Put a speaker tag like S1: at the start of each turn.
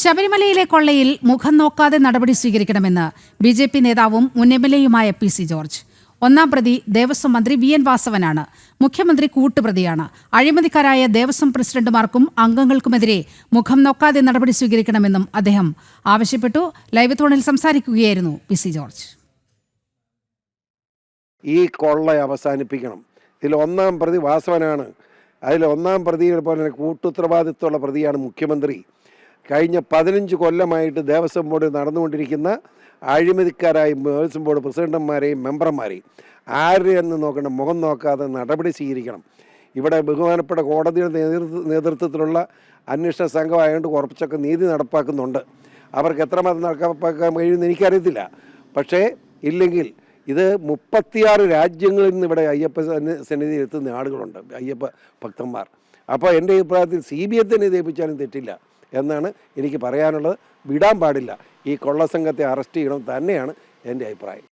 S1: ശബരിമലയിലെ കൊള്ളയിൽ മുഖം നോക്കാതെ നടപടി സ്വീകരിക്കണമെന്ന് ബി ജെ പി നേതാവും മുൻ എം എൽ എയുമായ പി സി ജോർജ്. ഒന്നാം പ്രതി ദേവസ്വം മന്ത്രി വി എൻ വാസവനാണ്. മുഖ്യമന്ത്രി കൂട്ടുപ്രതിയാണ്. അഴിമതിക്കാരായ ദേവസ്വം പ്രസിഡന്റുമാർക്കും അംഗങ്ങൾക്കുമെതിരെ മുഖം നോക്കാതെ നടപടി സ്വീകരിക്കണമെന്നും അദ്ദേഹം ആവശ്യപ്പെട്ടു. ലൈവ് തോണിൽ സംസാരിക്കുകയായിരുന്നു പി സി ജോർജ്.
S2: ഈ കൊള്ള അവസാനിപ്പിക്കണം. ഇതിൽ ഒന്നാം പ്രതി വാസവനാണ്. അതിൽ ഒന്നാം പ്രതിയെ പോലെ കൂട്ടുത്തരവാദിത്വമുള്ള പ്രതിയാണ് മുഖ്യമന്ത്രി. കഴിഞ്ഞ പതിനഞ്ച് കൊല്ലമായിട്ട് ദേവസ്വം ബോർഡ് നടന്നുകൊണ്ടിരിക്കുന്ന അഴിമതിക്കാരായ ദേവസ്വം ബോർഡ് പ്രസിഡന്റുമാരെയും മെമ്പർമാരെയും ആരെയെന്ന് നോക്കണം മുഖം നോക്കാതെ നടപടി സ്വീകരിക്കണം. ഇവിടെ ബഹുമാനപ്പെട്ട കോടതിയുടെ നേതൃത്വത്തിലുള്ള അന്വേഷണ സംഘമായതുകൊണ്ട് കുറച്ചൊക്കെ നീതി നടപ്പാക്കുന്നുണ്ട്. അവർക്ക് എത്രമാത്രം നടപ്പാക്കാൻ കഴിയുമെന്ന് എനിക്കറിയത്തില്ല. പക്ഷേ ഇല്ലെങ്കിൽ ഇത് മുപ്പത്തിയാറ് രാജ്യങ്ങളിൽ നിന്ന് ഇവിടെ അയ്യപ്പ സന്നിധി എത്തുന്ന ആളുകളുണ്ട് അയ്യപ്പ ഭക്തന്മാർ. അപ്പോൾ എന്റെ അഭിപ്രായത്തിൽ സി ബി ഐ തന്നെ ഏൽപ്പിച്ചാലും തെറ്റില്ല എന്നാണ് എനിക്ക് പറയാനുള്ളത്. വിടാൻ പാടില്ല. ഈ കൊള്ളസംഘത്തെ അറസ്റ്റ് ചെയ്യണം തന്നെയാണ് എന്റെ അഭിപ്രായം.